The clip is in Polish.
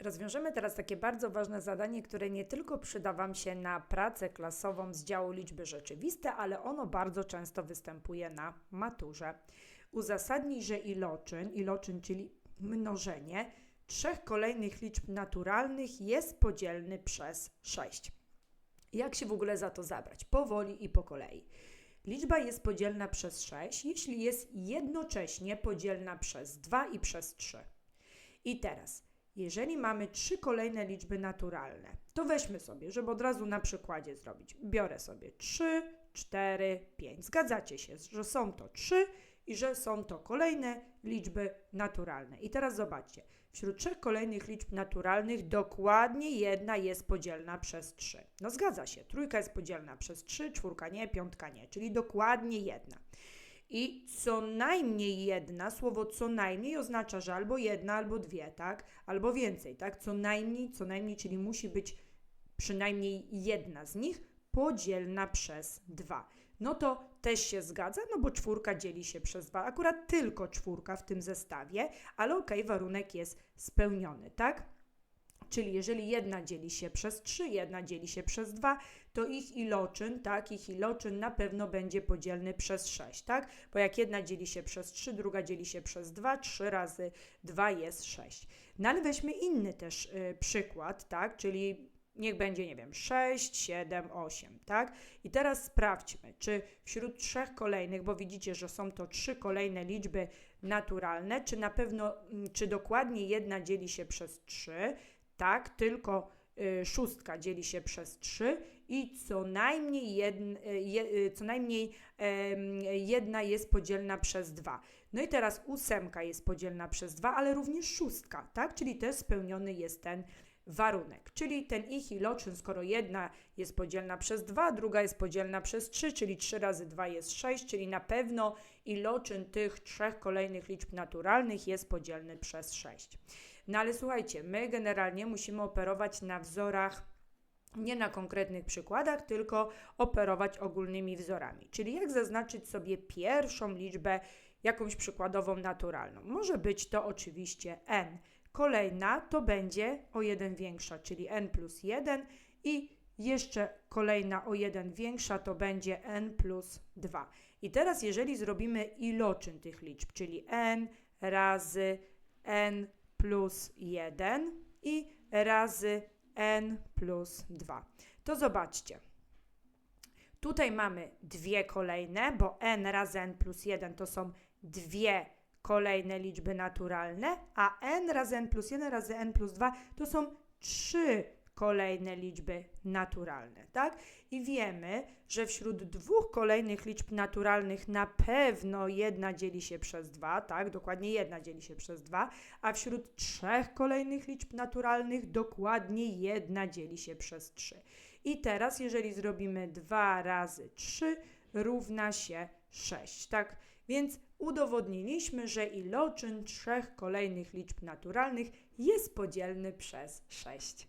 Rozwiążemy teraz takie bardzo ważne zadanie, które nie tylko przyda Wam się na pracę klasową z działu liczby rzeczywiste, ale ono bardzo często występuje na maturze. Uzasadnij, że iloczyn, iloczyn czyli mnożenie trzech kolejnych liczb naturalnych jest podzielny przez 6. Jak się w ogóle za to zabrać? Powoli i po kolei. Liczba jest podzielna przez 6, jeśli jest jednocześnie podzielna przez 2 i przez 3. I teraz, jeżeli mamy trzy kolejne liczby naturalne, to weźmy sobie, żeby od razu na przykładzie zrobić. Biorę sobie 3, 4, 5. Zgadzacie się, że są to 3 i że są to kolejne liczby naturalne. I teraz zobaczcie, wśród trzech kolejnych liczb naturalnych dokładnie jedna jest podzielna przez 3. No zgadza się, trójka jest podzielna przez 3, czwórka nie, piątka nie, czyli dokładnie jedna. I co najmniej jedna, słowo co najmniej oznacza, że albo jedna, albo dwie, tak? Albo więcej, tak? Co najmniej, co najmniej, czyli musi być przynajmniej jedna z nich podzielna przez dwa. No to też się zgadza, no bo czwórka dzieli się przez dwa. Akurat tylko czwórka w tym zestawie, ale okej, warunek jest spełniony, tak? Czyli jeżeli jedna dzieli się przez 3, jedna dzieli się przez 2, to ich iloczyn, tak, ich iloczyn na pewno będzie podzielny przez 6, tak? Bo jak jedna dzieli się przez 3, druga dzieli się przez 2, 3 razy 2 jest 6. No ale weźmy inny też y, przykład, tak? Czyli niech będzie, nie wiem, 6, 7, 8, tak? I teraz sprawdźmy, czy wśród trzech kolejnych, bo widzicie, że są to trzy kolejne liczby naturalne, czy na pewno, mm, czy dokładnie jedna dzieli się przez 3, tak, tylko y, szóstka dzieli się przez 3 i co najmniej, jedn, y, je, y, co najmniej jedna jest podzielna przez 2. No i teraz ósemka jest podzielna przez 2, ale również szóstka, tak? Czyli też spełniony jest ten warunek. Czyli ten ich iloczyn, skoro jedna jest podzielna przez 2, druga jest podzielna przez 3, czyli 3 razy 2 jest 6, czyli na pewno iloczyn tych trzech kolejnych liczb naturalnych jest podzielny przez 6. No ale słuchajcie, my generalnie musimy operować na wzorach, nie na konkretnych przykładach, tylko operować ogólnymi wzorami. Czyli jak zaznaczyć sobie pierwszą liczbę, jakąś przykładową naturalną? Może być to oczywiście n. Kolejna to będzie o 1 większa, czyli n plus 1 i jeszcze kolejna o 1 większa to będzie n plus 2. I teraz jeżeli zrobimy iloczyn tych liczb, czyli n razy n plus 1 i razy n plus 2. To zobaczcie. Tutaj mamy dwie kolejne, bo n razy n plus 1 to są dwie kolejne liczby naturalne, a n razy n plus 1 razy n plus 2 to są trzy kolejne liczby naturalne, tak? I wiemy, że wśród dwóch kolejnych liczb naturalnych na pewno jedna dzieli się przez dwa, tak? Dokładnie jedna dzieli się przez dwa, a wśród trzech kolejnych liczb naturalnych dokładnie jedna dzieli się przez trzy. I teraz, jeżeli zrobimy 2 razy 3, równa się 6, tak? Więc udowodniliśmy, że iloczyn trzech kolejnych liczb naturalnych jest podzielny przez 6.